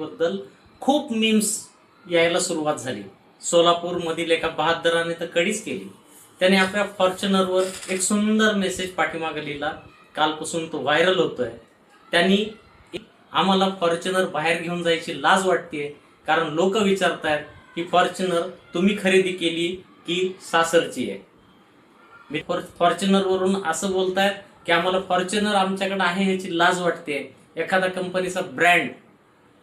बद्दल खूप मीम्स यायला सुरुवात झाली. सोलापूरमधील एका बहादराने तर कडीच केली. त्याने आपल्या फॉर्च्युनरवर एक सुंदर मेसेज पाठीमागे लिहिला. कालपासून तो व्हायरल होतोय. त्यांनी आम्हाला फॉर्च्युनर बाहेर घेऊन जायची लाज वाटते कारण लोक विचारतायत की फॉर्च्युनर तुम्ही खरेदी केली की सासरची आहे? मी फॉर्च्युनर वरून असं बोलतायत की आम्हाला फॉर्च्युनर आमच्याकडे आहे ह्याची लाज वाटते एखादा कंपनीचा ब्रँड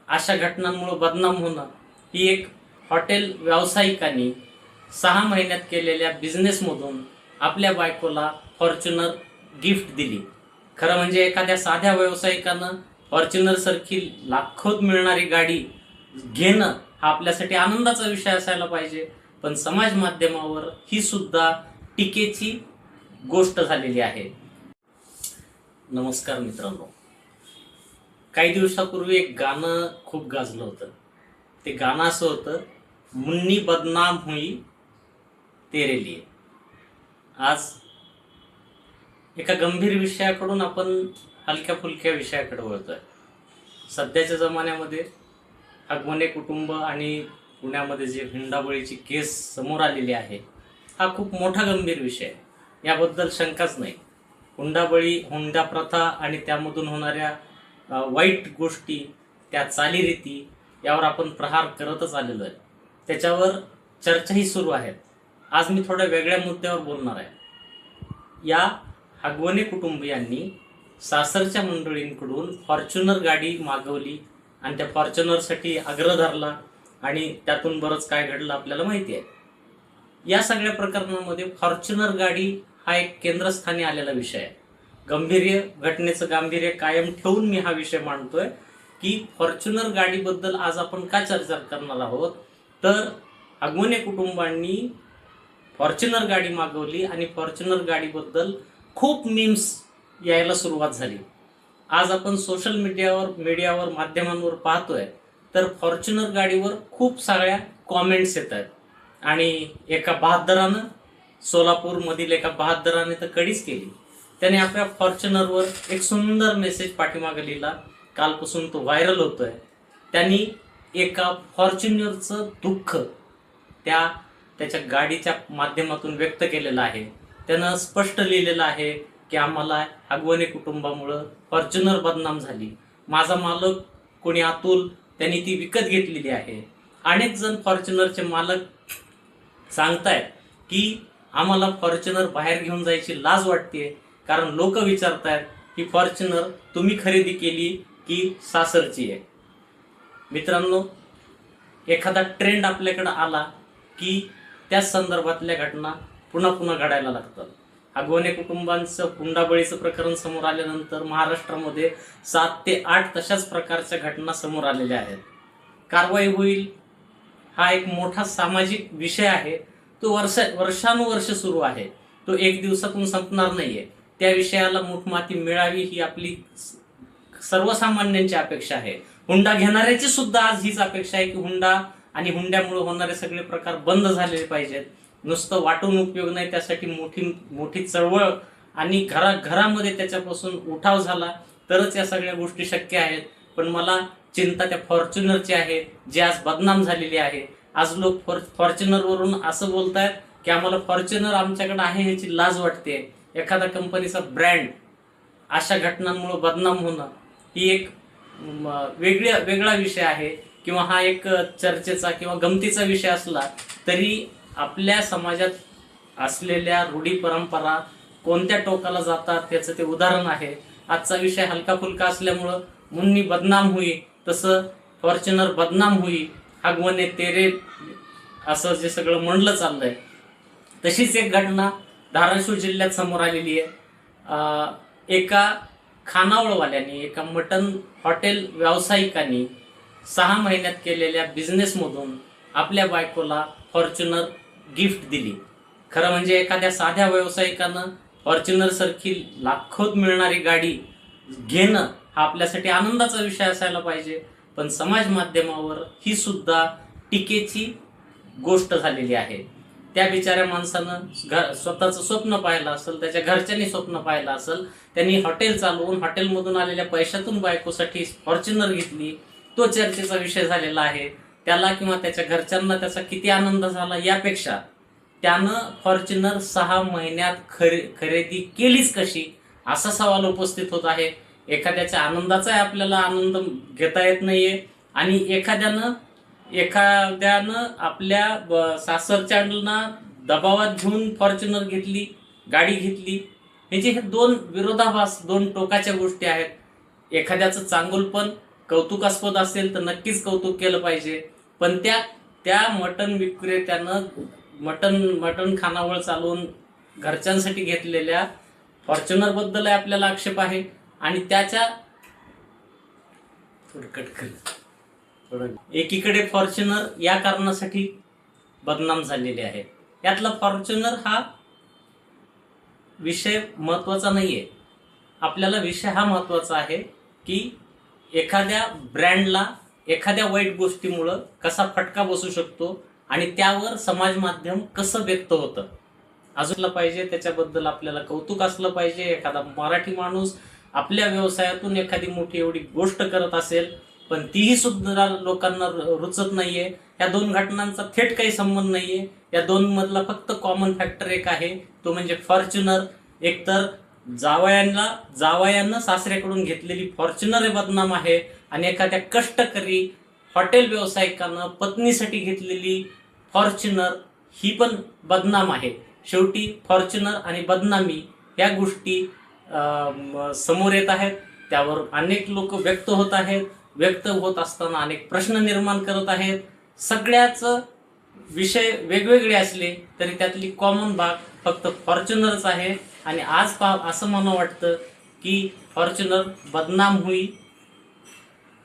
अशा घटनांमुळे बदनाम होणं ही एक हॉटेल व्यावसायिकांनी सहा महिन्यात केलेल्या बिझनेसमधून आपल्या बायकोला फॉर्च्युनर गिफ्ट दिली. खरं म्हणजे एखाद्या साध्या व्यावसायिकानं फॉर्च्युनरसारखी लाखोत मिळणारी गाडी घेणं हा आपल्यासाठी आनंदाचा विषय असायला पाहिजे. पण समाज माध्यमावर ही सुद्धा टीकेची गोष्ट झालेली आहे. नमस्कार मित्रांनो. काही दिवसापूर्वी एक गाणं खूप गाजलं होतं. ते गाणं असं होतं मुन्नी बदनाम हुई तेरे लिए. आज एका गंभीर विषयाकडून आपण हलक्या फुलक्या विषयाकडे वळतोय. सध्याच्या जमान्यामध्ये हगवणे कुटुंब आणि पुण्यामध्ये जे हुंडाबळीची केस समोर आलेली आहे हा खूप मोठा गंभीर विषय आहे. याबद्दल शंकाच नाही. हुंडाबळी हुंडा प्रथा आणि त्यामधून होणाऱ्या वाईट गोष्टी त्या चालीरीती यावर आपण प्रहार करतच आलेलो आहे. त्याच्यावर चर्चाही सुरू आहेत. आज मी थोड्या वेगळ्या मुद्द्यावर बोलणार आहे. या हगवणे कुटुंबियांनी सासरच्या मंडळींकडून फॉर्च्युनर गाडी मागवली आणि त्या फॉर्च्युनरसाठी आग्रह धरला आणि त्यातून बरंच काय घडलं आपल्याला माहिती आहे. या सगळ्या प्रकरणामध्ये फॉर्च्युनर गाडी हा एक केंद्रस्थानी आलेला विषय आहे. गंभीर्य घटनेचं गांभीर्य कायम ठेवून मी हा विषय मांडतोय की फॉर्च्युनर गाडीबद्दल आज आपण का चर्चा करणार आहोत? तर अगुने कुटुंबांनी फॉर्च्युनर गाडी मागवली आणि फॉर्च्युनर गाडीबद्दल खूप मीम्स यायला सुरुवात झाली. आज आपण सोशल मीडियावर मीडियावर माध्यमांवर पाहतोय तर फॉर्च्युनर गाडीवर खूप साऱ्या कॉमेंट्स येत आहेत आणि एका बहादरानं सोलापूरमधील एका बहादराने तर कडीच केली. त्याने आपल्या फॉर्च्युनरवर एक सुंदर मेसेज पाठीमागे लिहिला. कालपासून तो व्हायरल होतोय. त्यांनी एका फॉर्च्युनरचं दुःख त्या त्याच्या गाडीच्या माध्यमातून व्यक्त केलेलं आहे. त्यानं स्पष्ट लिहिलेलं आहे की आम्हाला अगवणे कुटुंबामुळं फॉर्च्युनर बदनाम झाली. माझा मालक कोणी अतुल त्यांनी ती विकत घेतलेली आहे. अनेक जण फॉर्च्युनरचे मालक सांगतायत की आम्हाला फॉर्च्युनर बाहेर घेऊन जायची लाज वाटते कारण लोक विचारतायत की फॉर्च्युनर तुम्ही खरेदी केली की सासरची आहे. मित्रांनो एखादा ट्रेंड आपल्याकडं आला की त्या संदर्भातल्या घटना पुन्हा पुन्हा घडायला लागतात. अगवणे कुटुंबांचं हुंडाबळीचं प्रकरण समोर आल्यानंतर महाराष्ट्रामध्ये सात ते आठ तशाच प्रकारच्या घटना समोर आलेल्या आहेत. कारवाई होईल हा एक मोठा सामाजिक विषय आहे. तो वर्ष वर्षानुवर्ष सुरू आहे. तो एक दिवसातून संपणार नाहीये. त्या विषयाला मुठमाती मिळावी ही आपली सर्वसामान्यांची अपेक्षा आहे. हुंडा घेणाऱ्याची सुद्धा आज हीच अपेक्षा आहे की हुंडा आणि हुंड्यामुळे होणारे सगळे प्रकार बंद झालेले पाहिजेत. नुसतं वाटून उपयोग नाही त्यासाठी मोठी मोठी चळवळ आणि घरा घरामध्ये त्याच्यापासून उठाव झाला तरच या सगळ्या गोष्टी शक्य आहेत. पण मला चिंता त्या फॉर्च्युनरची आहे जी आज बदनाम झालेली आहे. आज लोक फॉर्च्युनरवरून असं बोलतायत की आम्हाला फॉर्च्युनर आमच्याकडे आहे ह्याची लाज वाटते एखादा कंपनीचा ब्रँड अशा घटनांमुळे बदनाम होणं ही एक म, वेगळ्या वेगळा विषय आहे किंवा हा एक चर्चेचा किंवा गमतीचा विषय असला तरी आपल्या समाजात असलेल्या रूढी परंपरा कोणत्या टोकाला जातात त्याचं ते उदाहरण आहे. आजचा विषय हलका फुलका असल्यामुळं मुन्नी बदनाम होई तसं फॉर्च्युनर बदनाम होई हगवणे तेरे असं जे सगळं म्हणलं चाललंय. तशीच एक घटना धाराशिव जिल्ह्यात समोर आलेली आहे. एका खानावळवाल्याने एका मटन हॉटेल व्यावसायिकांनी सहा महिन्यात केलेल्या बिझनेसमधून आपल्या बायकोला फॉर्च्युनर गिफ्ट दिली. खरं म्हणजे एखाद्या साध्या व्यावसायिकानं फॉर्च्युनरसारखी लाखोत मिळणारी गाडी घेणं हा आपल्यासाठी आनंदाचा विषय असायला पाहिजे. पण समाज माध्यमावर ही सुद्धा टीकेची गोष्ट झालेली आहे. त्या बिचाऱ्या माणसानं घर स्वतःचं स्वप्न पाहिलं असेल त्याच्या घरच्यांनी स्वप्न पाहिलं असेल त्यांनी हॉटेल चालवून हॉटेलमधून आलेल्या पैशातून बायकोसाठी फॉर्च्युनर घेतली तो चर्चेचा विषय झालेला आहे. त्याला किंवा त्याच्या घरच्यांना त्याचा किती आनंद झाला यापेक्षा त्यानं फॉर्च्युनर सहा महिन्यात खरे खरेदी केलीच कशी? असा सवाल उपस्थित होत आहे. एखाद्याच्या आनंदाचाही आपल्याला आनंद घेता येत नाहीये आणि एखाद्यानं एखाद्यानं आपल्या ब- सासरच्यांना दबावात घेऊन फॉर्च्युनर घेतली गाडी घेतली म्हणजे हे दोन विरोधाभास दोन टोकाच्या गोष्टी आहेत. एखाद्याचं चांगुलपण कौतुकास्पद असेल तर नक्कीच कौतुक केलं पाहिजे. पण त्या त्या मटण विक्रेत्यानं मटण मटण खानावळ चालवून घरच्यांसाठी घेतलेल्या फॉर्च्युनरबद्दल आपल्याला आक्षेप आहे. आणि त्याच्या थोडं कट कर. एकीकडे फॉर्च्युनर या कारणासाठी बदनाम झालेले आहे यातला फॉर्च्युनर हा विषय महत्त्वाचा नाहीये. आपल्याला विषय हा महत्त्वाचा आहे की एखाद्या ब्रँडला एखाद्या वाईट गोष्टीमुळं कसा फटका बसू शकतो आणि त्यावर समाज माध्यम कसं व्यक्त होतं. अजूनला पाहिजे त्याच्याबद्दल आपल्याला कौतुक असलं पाहिजे. एखादा मराठी माणूस आपल्या व्यवसायातून एखादी मोठी एवढी गोष्ट करत असेल पण तीही सुद्धा लोकांना रु- रुचत नाहीये. या दोन घटनांचा थेट काही संबंध नाहीये. या दोन मधला फक्त कॉमन फॅक्टर एक आहे. तो म्हणजे फॉर्च्युनर एकतर जावयांना जावयानं सासऱ्याकडून घेतलेली फॉर्च्युनर हे बदनाम आहे आणि एखाद्या कष्टकरी हॉटेल व्यावसायिकानं पत्नीसाठी घेतलेली फॉर्च्युनर ही पण बदनाम आहे. शेवटी फॉर्च्युनर आणि बदनामी या गोष्टी समोर येत आहेत. त्यावर अनेक लोक व्यक्त होत आहेत. व्यक्त होत असताना अनेक प्रश्न निर्माण करत आहेत. सगळ्याच विषय वेगवेगळे असले तरी त्यातली कॉमन भाग फक्त फॉर्च्युनरच आहे. आणि आज पा असं मला वाटतं की फॉर्च्युनर बदनाम होईल.